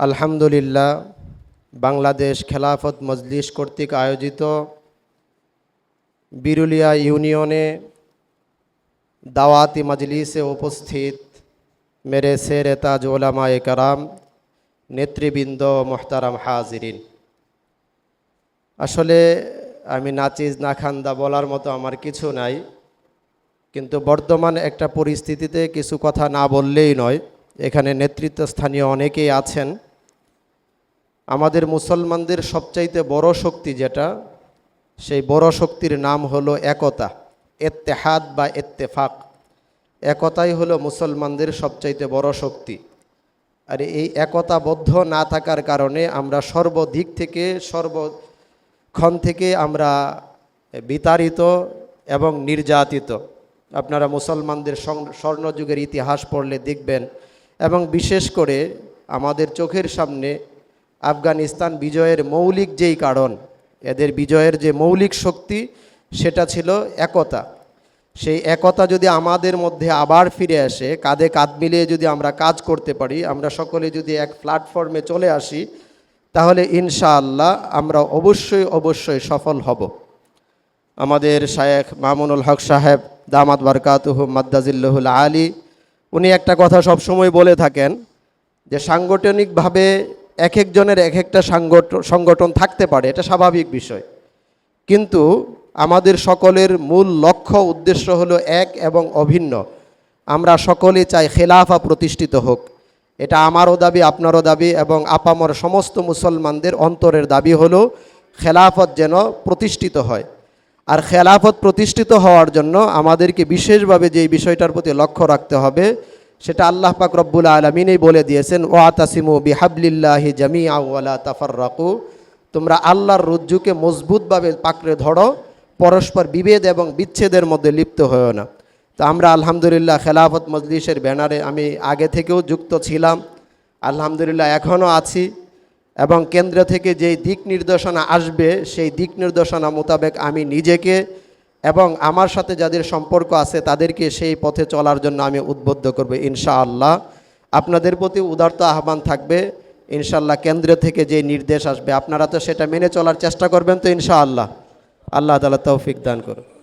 আলহামদুলিল্লাহ, বাংলাদেশ খেলাফত মজলিস কর্তৃক আয়োজিত বিরুলিয়া ইউনিয়নে দাওয়াতি মজলিসে উপস্থিত মেরে শের তাজ ওলামা একরাম নেতৃবৃন্দ মোহতারাম হাজিরিন। আসলে আমি নাচিজ না খান্দা বলার মতো আমার কিছু নাই, কিন্তু বর্তমান একটা পরিস্থিতিতে কিছু কথা না বললেই নয়। এখানে নেতৃত্বস্থানীয় অনেকেই আছেন। আমাদের মুসলমানদের সবচাইতে বড় শক্তি যেটা, সেই বড় শক্তির নাম হলো একতা, এত্তেহাদ বা এত্তেফাক। একতাই হলো মুসলমানদের সবচাইতে বড় শক্তি। আর এই একতাবদ্ধ না থাকার কারণে আমরা সর্বদিক থেকে, সর্বক্ষণ থেকে আমরা বিতাড়িত এবং নির্যাতিত। আপনারা মুসলমানদের স্বর্ণযুগের ইতিহাস পড়লে দেখবেন। এবং বিশেষ করে আমাদের চোখের সামনে আফগানিস্তান বিজয়ের মৌলিক যেই কারণ, এদের বিজয়ের যে মৌলিক শক্তি, সেটা ছিল একতা। সেই একতা যদি আমাদের মধ্যে আবার ফিরে আসে, কাঁধে কাঁধ মিলিয়ে যদি আমরা কাজ করতে পারি, আমরা সকলে যদি এক প্ল্যাটফর্মে চলে আসি, তাহলে ইনশাআল্লাহ আমরা অবশ্যই অবশ্যই সফল হব। আমাদের শায়েখ মামুনুল হক সাহেব, দামাত বারকাতুহু মাদ্দাজিল্লাহুল আলী, উনি একটা কথা সবসময় বলে থাকেন যে সাংগঠনিকভাবে এক একজনের এক একটা সাংগঠন সংগঠন থাকতে পারে, এটা স্বাভাবিক বিষয়। কিন্তু আমাদের সকলের মূল লক্ষ্য, উদ্দেশ্য হলো এক এবং অভিন্ন। আমরা সকলে চাই খেলাফা প্রতিষ্ঠিত হোক। এটা আমারও দাবি, আপনারও দাবি এবং আপামর সমস্ত মুসলমানদের অন্তরের দাবি হলো খেলাফত যেন প্রতিষ্ঠিত হয়। আর খেলাফত প্রতিষ্ঠিত হওয়ার জন্য আমাদেরকে বিশেষভাবে যেই বিষয়টার প্রতি লক্ষ্য রাখতে হবে সেটা আল্লাহ পাক রব্বুল আলমিনেই বলে দিয়েছেন ও আতাসিমু বিহাবলিল্লাহি জামি আউলা তাফার রাকু তোমরা আল্লাহর রজ্জুকে মজবুতভাবে পাকড়ে ধরো, পরস্পর বিভেদ এবং বিচ্ছেদের মধ্যে লিপ্ত হয়েও না। তো আমরা আলহামদুলিল্লাহ খেলাফত মজলিসের ব্যানারে আমি আগে থেকেও যুক্ত ছিলাম, আলহামদুলিল্লাহ এখনও আছি এবং কেন্দ্র থেকে যেই দিক নির্দেশনা আসবে, সেই দিক নির্দেশনা মোতাবেক আমি নিজেকে এবং আমার সাথে যাদের সম্পর্ক আছে তাদেরকে সেই পথে চলার জন্য আমি উদ্বুদ্ধ করব, ইনশাআল্লাহ। আপনাদের প্রতি উদারত আহ্বান থাকবে, ইনশাআল্লাহ কেন্দ্র থেকে যে নির্দেশ আসবে, আপনারা তো সেটা মেনে চলার চেষ্টা করবেন তো, ইনশাআল্লাহ। আল্লাহ তালা তৌফিক দান করুন